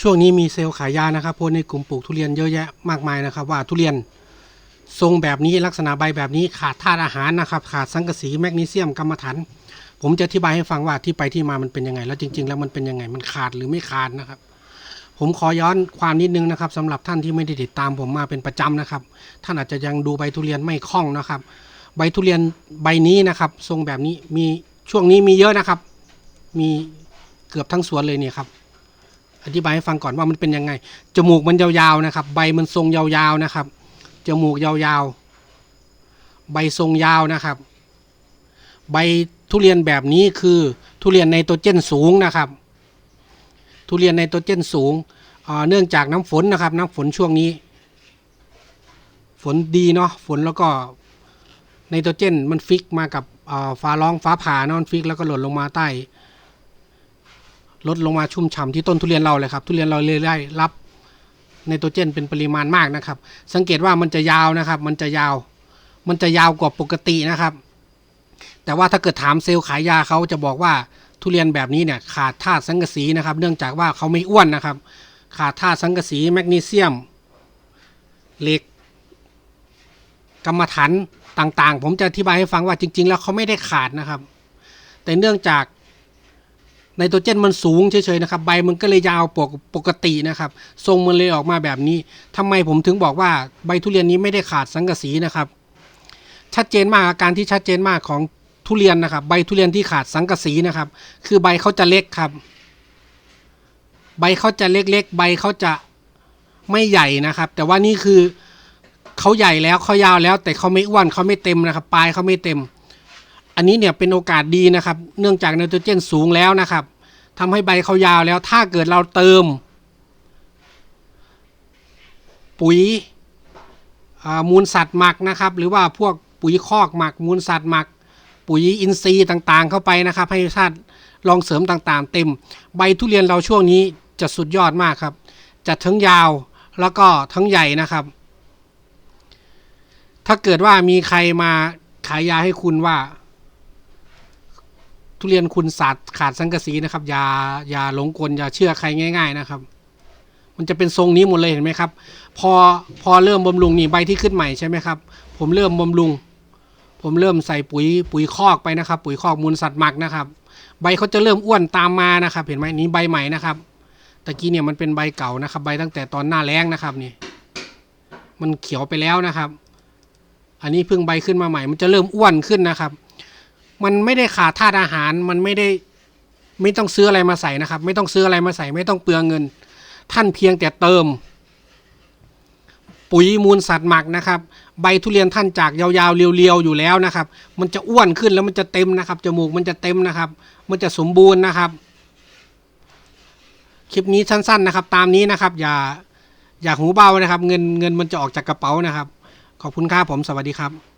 ช่วงนี้มีเซลล์ขายยานะครับโพสในกลุ่มปลูกทุเรียนเยอะแยะมากมายนะครับ ว่าทุเรียนทรงแบบนี้ลักษณะใบแบบนี้ขาดธาตุอาหารนะครับ ขาดสังกะสีแมกนีเซียมกรรมฐานผมจะอธิบายให้ฟังว่าที่ไปที่มามันเป็นยังไง แล้วจริง ๆ แล้วมันเป็นยังไงมันขาดหรือไม่ขาดนะครับ ผมขอย้อนความนิดนึงนะครับสำหรับท่านที่ไม่ได้ติดตามผมมาเป็นประจำนะครับ ท่านอาจจะยังดูใบทุเรียนไม่คล่องนะครับ ใบทุเรียนใบนี้นะครับ ทรงแบบนี้มีช่วงนี้มีเยอะนะครับ มีเกือบทั้งสวนเลยเนี่ยครับ อธิบายให้ฟังก่อนว่ามันเป็นยังไง จมูกมันยาวๆนะครับ ใบมันทรงยาวๆนะครับ จมูกยาวๆ ใบทรงยาวนะครับ ใบทุเรียนแบบนี้คือทุเรียนไนโตรเจนสูงนะครับ ทุเรียนไนโตรเจนสูง เนื่องจากน้ำฝนนะครับ น้ำฝนช่วงนี้ ฝนดีเนาะ ฝนแล้วก็ไนโตรเจนมันฟิกมากับฟ้าร้องฟ้าผ่านอนฟิกแล้วก็หล่นลงมาใต้ ลดลงมาชุ่มฉ่ำที่ต้นทุเรียนเราเลยครับ ทุเรียนเราเลยได้รับไนโตรเจนเป็นปริมาณมากนะครับ สังเกตว่ามันจะยาวนะครับ มันจะยาว มันจะยาวกว่าปกตินะครับ แต่ว่าถ้าเกิดถามเซลล์ขายยาเขาจะบอกว่าทุเรียนแบบนี้เนี่ยขาดธาตุสังกะสีนะครับ เนื่องจากว่าเขาไม่อ้วนนะครับ ขาดธาตุสังกะสีแมกนีเซียมเหล็กกรรมฐานต่างๆ ผมจะอธิบายให้ฟังว่าจริง ๆ แล้วเขาไม่ได้ขาดนะครับ แต่เนื่องจาก ไนโตรเจนมันสูงเฉยๆนะครับใบมันก็เลยยาวปกปกตินะครับทรงมันเลยออกมาแบบนี้ทำไมผมถึงบอกว่าใบทุเรียนนี้ไม่ได้ขาดสังกะสีนะครับ ชัดเจนมากอาการที่ชัดเจนมากของทุเรียนนะครับ ใบทุเรียนที่ขาดสังกะสีนะครับ คือใบเขาจะเล็กครับ ใบเขาจะเล็กๆ ใบเขาจะไม่ใหญ่นะครับ แต่ว่านี่คือเขาใหญ่แล้วเขายาวแล้ว แต่เขาไม่อ้วนเขาไม่เต็มนะครับ ปลายเขาไม่เต็ม อันนี้เนี่ยเป็นโอกาสดีนะครับ เนื่องจากไนโตรเจนสูงแล้วนะครับทำให้ใบเขายาวแล้วถ้าเกิดเราเติม ปุ๋ยมูลสัตว์หมักนะครับ หรือว่าพวกปุ๋ยคอกหมัก มูลสัตว์หมัก ปุ๋ยอินทรีย์ต่างๆ เข้าไปนะครับ ให้ธาตุรองเสริมต่างๆ เต็ม ใบทุเรียนเราช่วงนี้จะสุดยอดมากครับจะทั้งยาวแล้วก็ทั้งใหญ่นะครับ ถ้าเกิดว่ามีใครมาขายยาให้คุณว่า ทุเรียนคุณสาดขาดสังกะสีนะครับอย่าอย่าหลงกลอย่าเชื่อใครง่าย ๆนะครับ มันจะเป็นทรงนี้หมดเลยเห็นไหมครับ พอพอเริ่มบำรุงนี่ใบที่ขึ้นใหม่ใช่ไหมครับ ผมเริ่มบำรุง ผมเริ่มใส่ปุ๋ยปุ๋ยคอกไปนะครับ ปุ๋ยคอกมูลสัตว์หมักนะครับ ใบเขาจะเริ่มอ้วนตามมานะครับ เห็นไหมนี่ใบใหม่นะครับตะกี้เนี่ยมันเป็นใบเก่านะครับ ใบตั้งแต่ตอนหน้าแล้งนะครับนี่มันเขียวไปแล้วนะครับ อันนี้เพิ่งใบขึ้นมาใหม่ มันจะเริ่มอ้วนขึ้นนะครับ มันไม่ได้ขาดธาตุอาหารมันไม่ได้ไม่ต้องซื้ออะไรมาใส่นะครับ ไม่ต้องซื้ออะไรมาใส่ ไม่ต้องเปลืองเงิน ท่านเพียงแต่เติม ปุ๋ยมูลสัตว์หมักนะครับ ใบทุเรียนท่านจากยาวๆเรียวๆอยู่แล้วนะครับ มันจะอ้วนขึ้นแล้วมันจะเต็มนะครับจมูกมันจะเต็มนะครับ มันจะสมบูรณ์นะครับ คลิปนี้สั้นๆนะครับ ตามนี้นะครับ อย่าอย่าหูเบานะครับ เงินเงินมันจะออกจากกระเป๋านะครับ ขอบคุณครับผมสวัสดีครับ